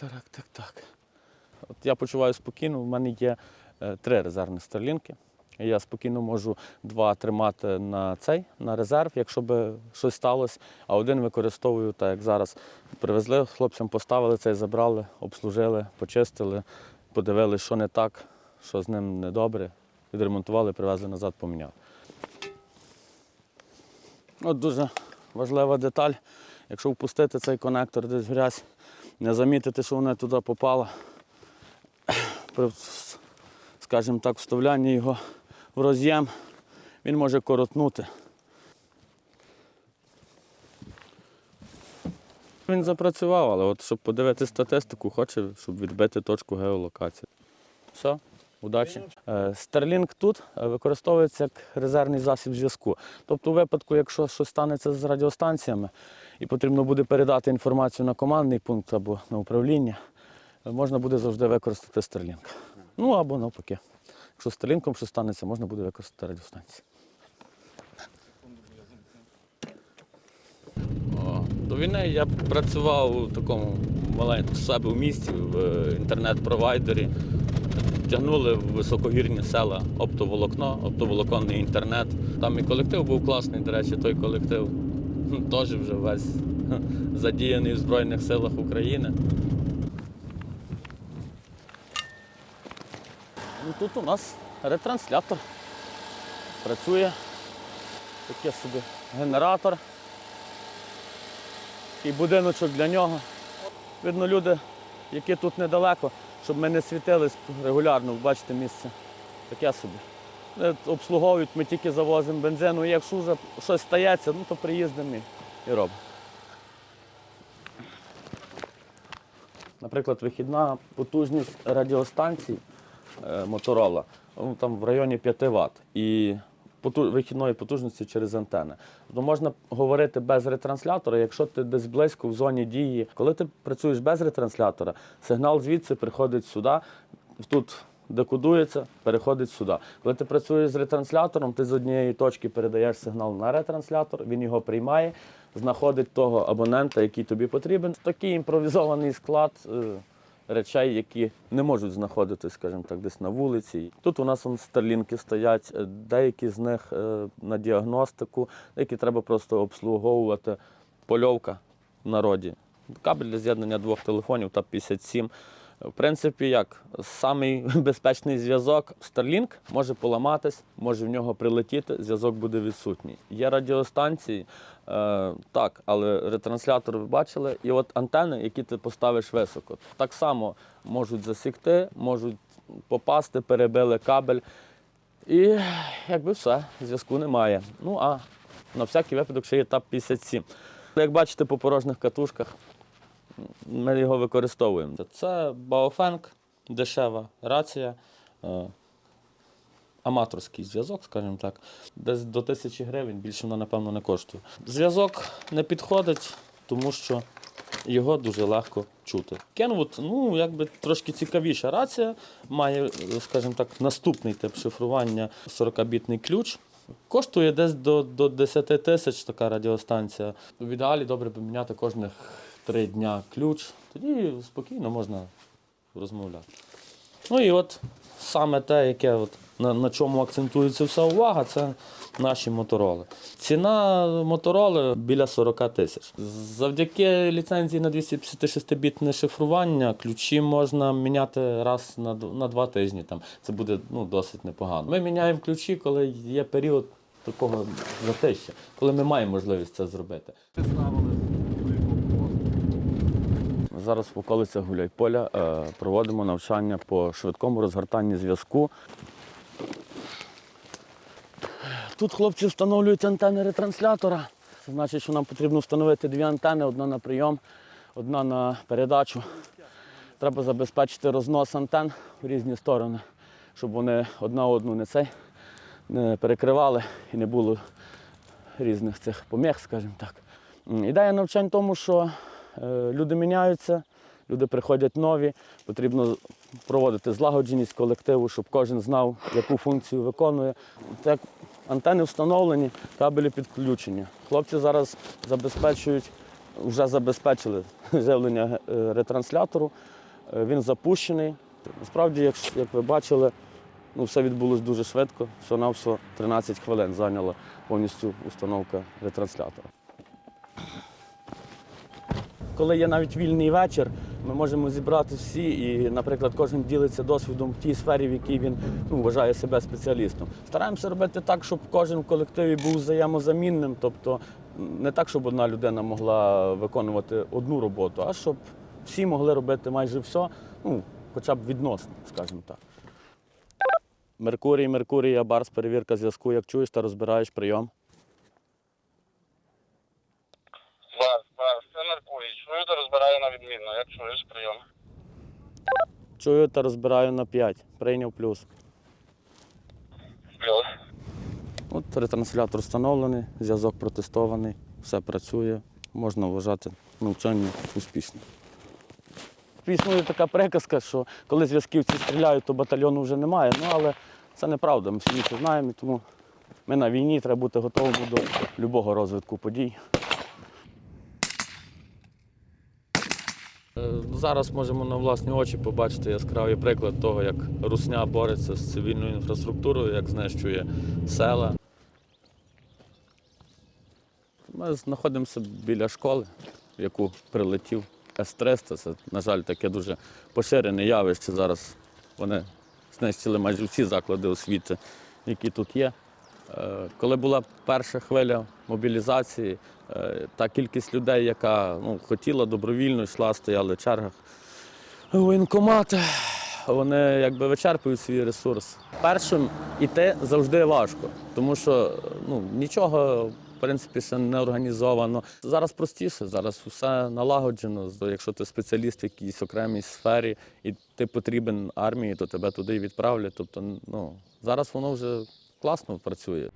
Так, так, так. От я почуваю спокійно, в мене є е, три резервні старлінки. Я спокійно можу два тримати на цей, на резерв, якщо би щось сталося, а один використовую, так як зараз привезли, хлопцям поставили цей, забрали, обслужили, почистили, подивилися, що не так, що з ним недобре, відремонтували, привезли назад, поміняли. От дуже важлива деталь. Якщо впустити цей конектор десь в грязь, не замітити, що вона туди попала, при, скажімо так, вставлянні його в роз'єм, він може коротнути. Він запрацював, але от щоб подивити статистику, хоче, щоб відбити точку геолокації. Все, удачі. Starlink тут е, використовується як резервний засіб зв'язку. Тобто, у випадку, якщо щось станеться з радіостанціями і потрібно буде передати інформацію на командний пункт або на управління, е, можна буде завжди використати Starlink. Ну або навпаки. Якщо Starlink щось станеться, можна буде використати радіостанцію. До війни я працював у такому маленькому себе в місті, в е, інтернет-провайдері. Тягнули в високогірні села оптоволокно, оптоволоконний інтернет. Там і колектив був класний, до речі, той колектив теж вже весь задіяний в Збройних силах України. Ну, тут у нас ретранслятор. Працює такий собі генератор. І будиночок для нього. Видно, люди, які тут недалеко, щоб ми не світились регулярно, бачите місце. Таке собі. Е, Обслуговують, ми тільки завозимо бензину. Якщо вже щось стається, ну то приїздимо і, і робимо. Наприклад, вихідна потужність радіостанцій е, Моторола ну, там в районі 5 Вт. І поту- вихідної потужності через антени. То можна говорити без ретранслятора, якщо ти десь близько в зоні дії. Коли ти працюєш без ретранслятора, сигнал звідси приходить сюди, тут декодується, переходить сюди. Коли ти працюєш з ретранслятором, ти з однієї точки передаєш сигнал на ретранслятор, він його приймає, знаходить того абонента, який тобі потрібен. Такий імпровізований склад. Речей, які не можуть знаходити, скажімо так, десь на вулиці. Тут у нас вон, старлінки стоять, е, деякі з них е, на діагностику, деякі треба просто обслуговувати. Польовка в народі. Кабель для з'єднання двох телефонів та 57. В принципі, як самий безпечний зв'язок Starlink може поламатись, може в нього прилетіти, зв'язок буде відсутній. Є радіостанції, е, так, але ретранслятор ви бачили, і от антени, які ти поставиш високо, так само можуть засікти, можуть попасти, перебили кабель. І якби все, зв'язку немає. Ну а на всякий випадок ще є ТАП 57. Як бачите по порожніх катушках, ми його використовуємо. Це Baofeng, дешева рація, е, аматорський зв'язок, скажімо так. Десь до тисячі гривень більше вона, напевно, не коштує. Зв'язок не підходить, тому що його дуже легко чути. Kenwood, ну, якби трошки цікавіша рація, має, е, скажімо так, наступний тип шифрування 40-бітний ключ. Коштує десь до, до 10 тисяч така радіостанція. В ідеалі добре би міняти кожних три дня ключ. Тоді спокійно можна розмовляти. Ну і от саме те, яке от, на, на чому акцентується вся увага, це наші мотороли. Ціна мотороли біля 40 тисяч. Завдяки ліцензії на 256-бітне шифрування ключі можна міняти раз на, на два тижні. Там. Це буде ну, досить непогано. Ми міняємо ключі, коли є період такого затища, коли ми маємо можливість це зробити. Зараз в околицях Гуляйполя е, проводимо навчання по швидкому розгортанні зв'язку. Тут хлопці встановлюють антени ретранслятора. Це значить, що нам потрібно встановити дві антени: одна на прийом, одна на передачу. Треба забезпечити рознос антен в різні сторони, щоб вони одна одну не цей не перекривали і не було різних цих поміг, скажімо так. Ідея навчань в тому, що люди міняються, люди приходять нові, потрібно проводити злагодженість колективу, щоб кожен знав, яку функцію виконує. Так, антени встановлені, кабелі підключені. Хлопці зараз забезпечують, вже забезпечили живлення е, ретранслятору. Е, Він запущений. Насправді, як, як ви бачили, ну, все відбулося дуже швидко. Все на все 13 хвилин зайняла повністю установка ретранслятора. Коли є навіть вільний вечір, ми можемо зібрати всі, і, наприклад, кожен ділиться досвідом в тій сфері, в якій він ну, вважає себе спеціалістом. Стараємося робити так, щоб кожен в колективі був взаємозамінним, тобто не так, щоб одна людина могла виконувати одну роботу, а щоб всі могли робити майже все, ну, хоча б відносно, скажімо так. Меркурій, Меркурій, Абарс, перевірка зв'язку. Як чуєш та розбираєш прийом. Вас, вас, це Меркурій. Чую, то розбираю на відмінно. Як чуєш прийом? Чую та розбираю на 5. Прийняв плюс. Плюс. От ретранслятор встановлений, зв'язок протестований, все працює, можна вважати навчання успішним. Існує така приказка, що коли зв'язківці стріляють, то батальйону вже немає. Ну але це неправда, ми всі це знаємо, і тому ми на війні треба бути готовими до будь-якого розвитку подій. Зараз можемо на власні очі побачити яскравий приклад того, як Русня бореться з цивільною інфраструктурою, як знищує села. Ми знаходимося біля школи, в яку прилетів С-300. Це, на жаль, таке дуже поширене явище. Зараз вони знищили майже всі заклади освіти, які тут є. Е, Коли була перша хвиля мобілізації, е, та кількість людей, яка ну, хотіла добровільно йшла, стояли в чергах воєнкомати, вони якби вичерпують свій ресурс. Першим іти завжди важко, тому що ну, нічого в принципі ще не організовано. Зараз простіше, зараз все налагоджено. Якщо ти спеціаліст в якійсь окремій сфері і ти потрібен армії, то тебе туди відправлять. Тобто, ну зараз воно вже класно працює.